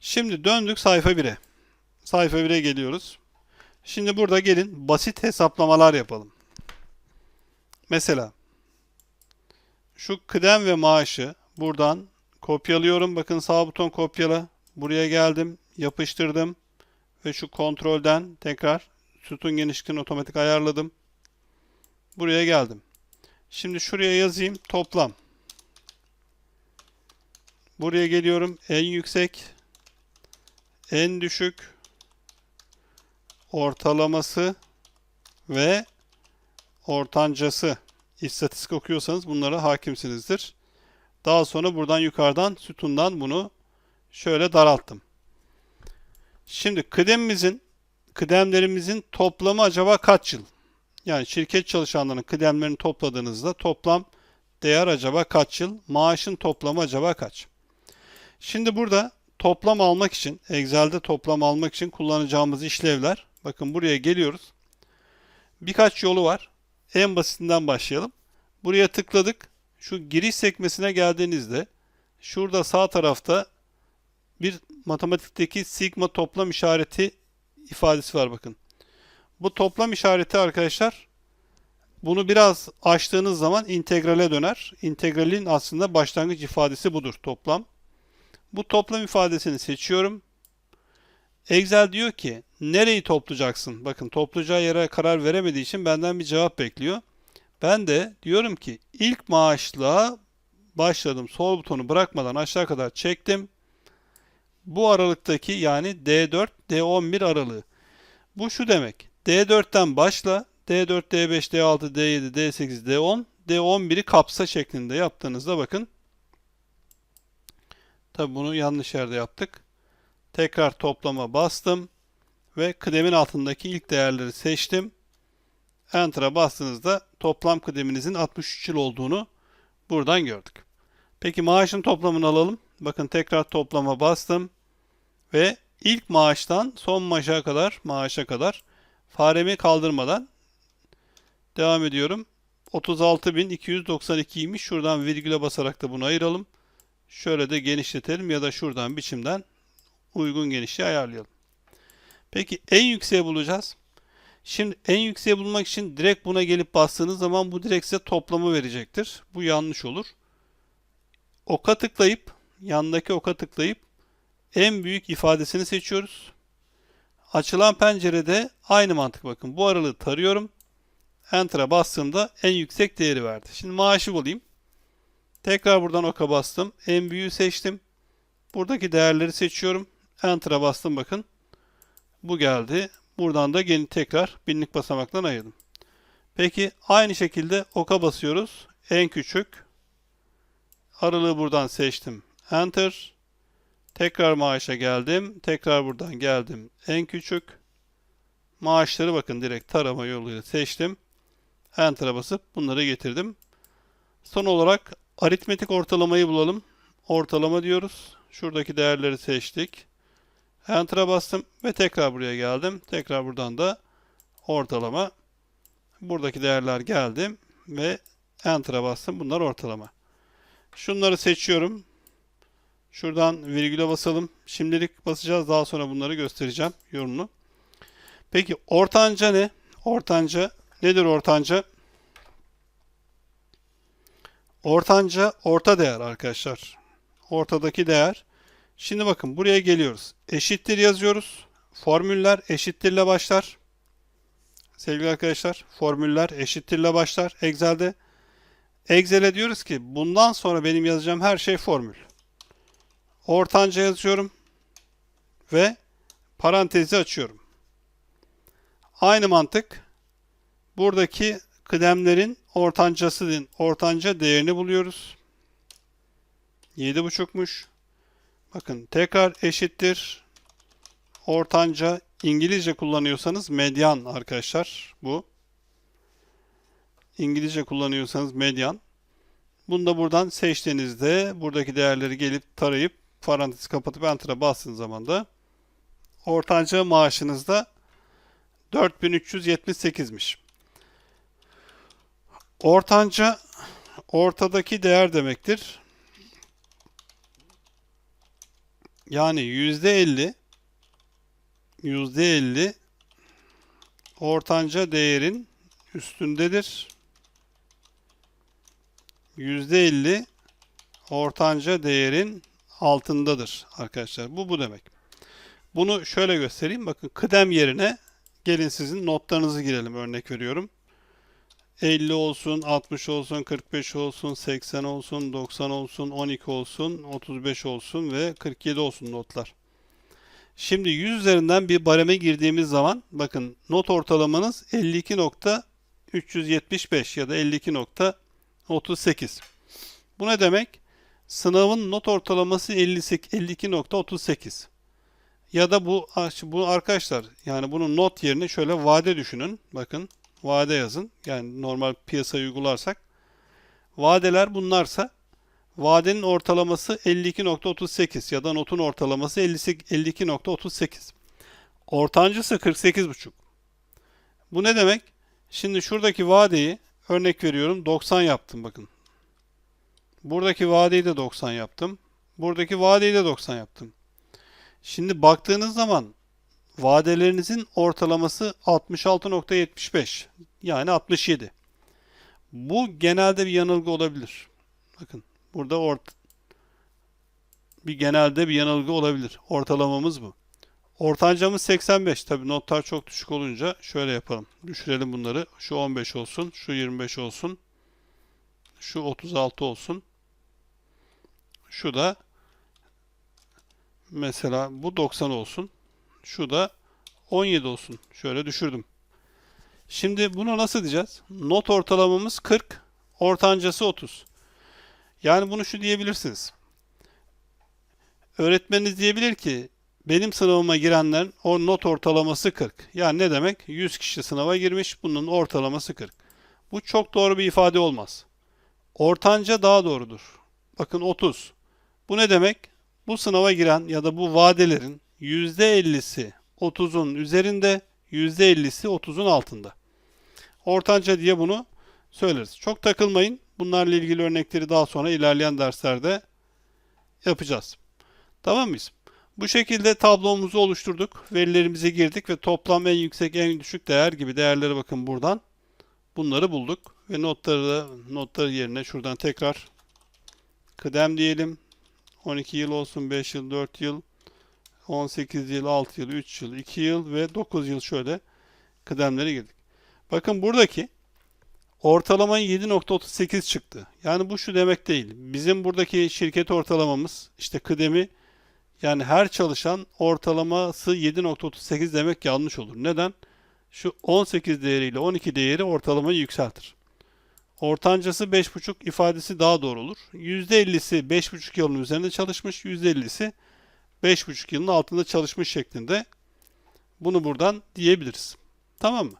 Şimdi döndük sayfa 1'e. Sayfa 1'e geliyoruz. Şimdi burada gelin basit hesaplamalar yapalım. Mesela şu kıdem ve maaşı buradan kopyalıyorum. Bakın sağ buton kopyala. Buraya geldim, yapıştırdım ve şu kontrolden tekrar sütun genişliğini otomatik ayarladım. Buraya geldim. Şimdi şuraya yazayım toplam. Buraya geliyorum en yüksek, en düşük, ortalaması ve ortancası. İstatistik okuyorsanız bunlara hakimsinizdir. Daha sonra buradan yukarıdan sütundan bunu şöyle daralttım. Şimdi kıdemimizin kıdemlerimizin toplamı acaba kaç yıl? Yani şirket çalışanlarının kıdemlerini topladığınızda toplam değer acaba kaç yıl? Maaşın toplamı acaba kaç? Şimdi burada toplam almak için, Excel'de toplam almak için kullanacağımız işlevler. Bakın buraya geliyoruz. Birkaç yolu var. En basitinden başlayalım. Buraya tıkladık. Şu giriş sekmesine geldiğinizde şurada sağ tarafta bir matematikteki sigma toplam işareti ifadesi var bakın. Bu toplam işareti arkadaşlar bunu biraz açtığınız zaman integrale döner. İntegralin aslında başlangıç ifadesi budur toplam. Bu toplam ifadesini seçiyorum. Excel diyor ki nereyi toplayacaksın? Bakın toplayacağı yere karar veremediği için benden bir cevap bekliyor. Ben de diyorum ki ilk maaşla başladım. Sol butonu bırakmadan aşağı kadar çektim. Bu aralıktaki yani D4, D11 aralığı. Bu şu demek. D4'ten başla. D4, D5, D6, D7, D8, D10, D11'i kapsa şeklinde yaptığınızda bakın. Tabi bunu yanlış yerde yaptık. Tekrar toplama bastım ve kıdemin altındaki ilk değerleri seçtim. Enter'a bastığınızda toplam kıdeminizin 63 yıl olduğunu buradan gördük. Peki maaşın toplamını alalım. Bakın tekrar toplama bastım ve ilk maaştan son maaşa kadar maaşa kadar faremi kaldırmadan devam ediyorum. 36.292'ymiş. Şuradan virgüle basarak da bunu ayıralım. Şöyle de genişletelim ya da şuradan biçimden uygun genişliği ayarlayalım. Peki en yükseği bulacağız. Şimdi en yükseği bulmak için direkt buna gelip bastığınız zaman bu direkt size toplamı verecektir. Bu yanlış olur. Oka tıklayıp yandaki oka tıklayıp en büyük ifadesini seçiyoruz. Açılan pencerede aynı mantık bakın. Bu aralığı tarıyorum. Enter'a bastığımda en yüksek değeri verdi. Şimdi maaşı bulayım. Tekrar buradan oka bastım. En büyüğü seçtim. Buradaki değerleri seçiyorum. Enter'a bastım bakın. Bu geldi. Buradan da yeni tekrar binlik basamaktan ayırdım. Peki aynı şekilde oka basıyoruz. En küçük. Aralığı buradan seçtim. Enter. Tekrar maaşa geldim. Tekrar buradan geldim. En küçük. Maaşları bakın direkt tarama yoluyla seçtim. Enter'a basıp bunları getirdim. Son olarak aritmetik ortalamayı bulalım. Ortalama diyoruz. Şuradaki değerleri seçtik. Enter'a bastım ve tekrar buraya geldim. Tekrar buradan da ortalama. Buradaki değerler geldim ve Enter'a bastım. Bunlar ortalama. Şunları seçiyorum. Şuradan virgüle basalım. Şimdilik basacağız. Daha sonra bunları göstereceğim yorumunu. Peki ortanca ne? Ortanca nedir ortanca? Ortanca orta değer arkadaşlar. Ortadaki değer. Şimdi bakın buraya geliyoruz. Eşittir yazıyoruz. Formüller eşittirle başlar. Sevgili arkadaşlar, formüller eşittirle başlar Excel'de. Excel'e diyoruz ki bundan sonra benim yazacağım her şey formül. Ortanca yazıyorum ve parantezi açıyorum. Aynı mantık buradaki kıdemlerin ortancası ortanca değerini buluyoruz. 7,5'muş. Bakın tekrar eşittir. Ortanca İngilizce kullanıyorsanız medyan arkadaşlar bu. İngilizce kullanıyorsanız medyan. Bunu da buradan seçtiğinizde buradaki değerleri gelip tarayıp parantez kapatıp enter'a bastığınız zaman da ortanca maaşınız da 4378'miş. Ortanca ortadaki değer demektir. Yani yüzde elli yüzde elli ortanca değerin üstündedir. Yüzde elli ortanca değerin altındadır arkadaşlar. Bu bu demek. Bunu şöyle göstereyim. Bakın kıdem yerine gelin sizin notlarınızı girelim. Örnek veriyorum. 50 olsun, 60 olsun, 45 olsun, 80 olsun, 90 olsun, 12 olsun, 35 olsun ve 47 olsun notlar. Şimdi 100 üzerinden bir bareme girdiğimiz zaman bakın not ortalamanız 52.375 ya da 52.38. Bu ne demek? Sınavın not ortalaması 52.38. Ya da bu bu arkadaşlar yani bunun not yerine şöyle vade düşünün. Bakın vade yazın. Yani normal piyasa uygularsak. Vadeler bunlarsa vadenin ortalaması 52.38 ya da notun ortalaması 52.38. Ortancısı 48.5. Bu ne demek? Şimdi şuradaki vadeyi örnek veriyorum 90 yaptım bakın. Buradaki vadeyi de 90 yaptım. Buradaki vadeyi de 90 yaptım. Şimdi baktığınız zaman vadelerinizin ortalaması 66.75 yani 67. Bu genelde bir yanılgı olabilir. Bakın burada ort bir genelde bir yanılgı olabilir. Ortalamamız bu. Ortancamız 85. Tabi notlar çok düşük olunca şöyle yapalım. Düşürelim bunları. Şu 15 olsun, şu 25 olsun, şu 36 olsun. Şu da mesela bu 90 olsun. Şu da 17 olsun. Şöyle düşürdüm. Şimdi bunu nasıl diyeceğiz? Not ortalamamız 40, ortancası 30. Yani bunu şu diyebilirsiniz. Öğretmeniniz diyebilir ki benim sınavıma girenlerin o not ortalaması 40. Yani ne demek? 100 kişi sınava girmiş, bunun ortalaması 40. Bu çok doğru bir ifade olmaz. Ortanca daha doğrudur. Bakın 30. Bu ne demek? Bu sınava giren ya da bu vadelerin %50'si 30'un üzerinde, %50'si 30'un altında. Ortanca diye bunu söyleriz. Çok takılmayın. Bunlarla ilgili örnekleri daha sonra ilerleyen derslerde yapacağız. Tamam mıyız? Bu şekilde tablomuzu oluşturduk. Verilerimize girdik ve toplam en yüksek en düşük değer gibi değerlere bakın buradan. Bunları bulduk ve notları notları yerine şuradan tekrar kıdem diyelim. 12 yıl olsun, 5 yıl, 4 yıl, 18 yıl, 6 yıl, 3 yıl, 2 yıl ve 9 yıl şöyle kıdemlere girdik. Bakın buradaki ortalama 7.38 çıktı. Yani bu şu demek değil. Bizim buradaki şirket ortalamamız işte kıdemi yani her çalışan ortalaması 7.38 demek yanlış olur. Neden? Şu 18 değeriyle 12 değeri ortalamayı yükseltir. Ortancası 5.5 ifadesi daha doğru olur. %50'si 5.5 yılın üzerinde çalışmış, %50'si 5.5 yılın altında çalışmış şeklinde bunu buradan diyebiliriz. Tamam mı?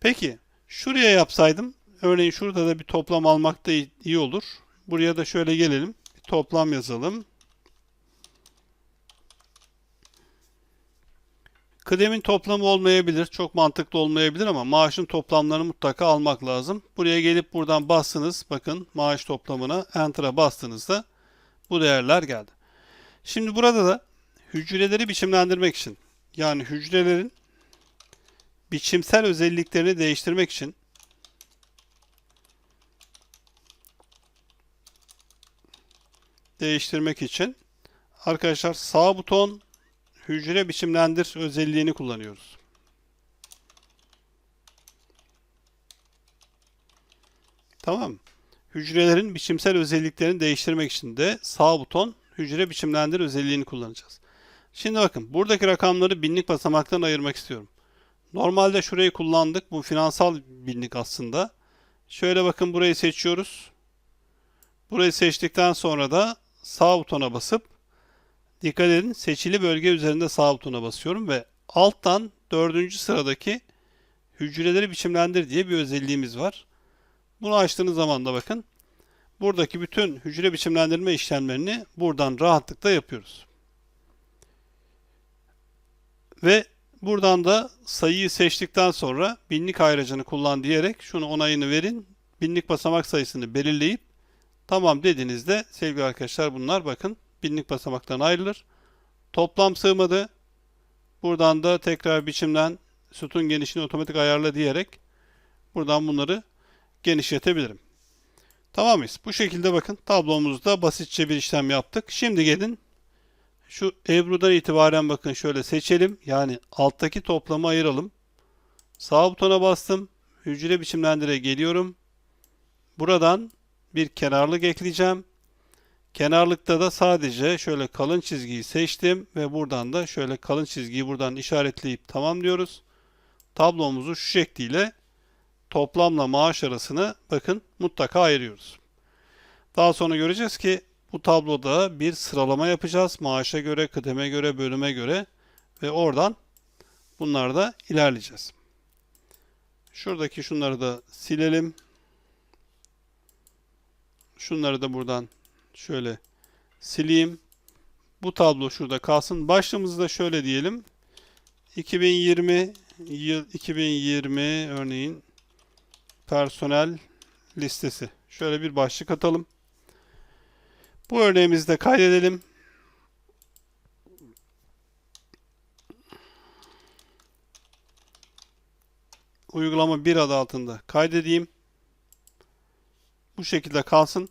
Peki şuraya yapsaydım örneğin şurada da bir toplam almak da iyi olur. Buraya da şöyle gelelim. Bir toplam yazalım. Kıdemin toplamı olmayabilir. Çok mantıklı olmayabilir ama maaşın toplamlarını mutlaka almak lazım. Buraya gelip buradan bastınız. Bakın maaş toplamına Enter'a bastığınızda bu değerler geldi. Şimdi burada da hücreleri biçimlendirmek için yani hücrelerin biçimsel özelliklerini değiştirmek için değiştirmek için arkadaşlar sağ buton hücre biçimlendir özelliğini kullanıyoruz. Tamam. Hücrelerin biçimsel özelliklerini değiştirmek için de sağ buton hücre biçimlendir özelliğini kullanacağız. Şimdi bakın buradaki rakamları binlik basamaktan ayırmak istiyorum. Normalde şurayı kullandık. Bu finansal binlik aslında. Şöyle bakın burayı seçiyoruz. Burayı seçtikten sonra da sağ butona basıp dikkat edin seçili bölge üzerinde sağ butona basıyorum ve alttan dördüncü sıradaki hücreleri biçimlendir diye bir özelliğimiz var. Bunu açtığınız zaman da bakın buradaki bütün hücre biçimlendirme işlemlerini buradan rahatlıkla yapıyoruz. Ve buradan da sayıyı seçtikten sonra binlik ayracını kullan diyerek şunu onayını verin. Binlik basamak sayısını belirleyip tamam dediğinizde sevgili arkadaşlar bunlar bakın binlik basamaktan ayrılır. Toplam sığmadı. Buradan da tekrar biçimden sütun genişliğini otomatik ayarla diyerek buradan bunları genişletebilirim. Tamam mıyız? Bu şekilde bakın tablomuzda basitçe bir işlem yaptık. Şimdi gelin şu Ebru'dan itibaren bakın şöyle seçelim. Yani alttaki toplamı ayıralım. Sağ butona bastım. Hücre biçimlendire geliyorum. Buradan bir kenarlık ekleyeceğim. Kenarlıkta da sadece şöyle kalın çizgiyi seçtim ve buradan da şöyle kalın çizgiyi buradan işaretleyip tamam diyoruz. Tablomuzu şu şekliyle toplamla maaş arasını bakın mutlaka ayırıyoruz. Daha sonra göreceğiz ki bu tabloda bir sıralama yapacağız. Maaşa göre, kıdeme göre, bölüme göre ve oradan bunlarda ilerleyeceğiz. Şuradaki şunları da silelim. Şunları da buradan şöyle sileyim. Bu tablo şurada kalsın. Başlığımızı da şöyle diyelim. 2020 yıl 2020 örneğin personel listesi. Şöyle bir başlık atalım. Bu örneğimizi de kaydedelim. Uygulama 1 adı altında kaydedeyim. Bu şekilde kalsın.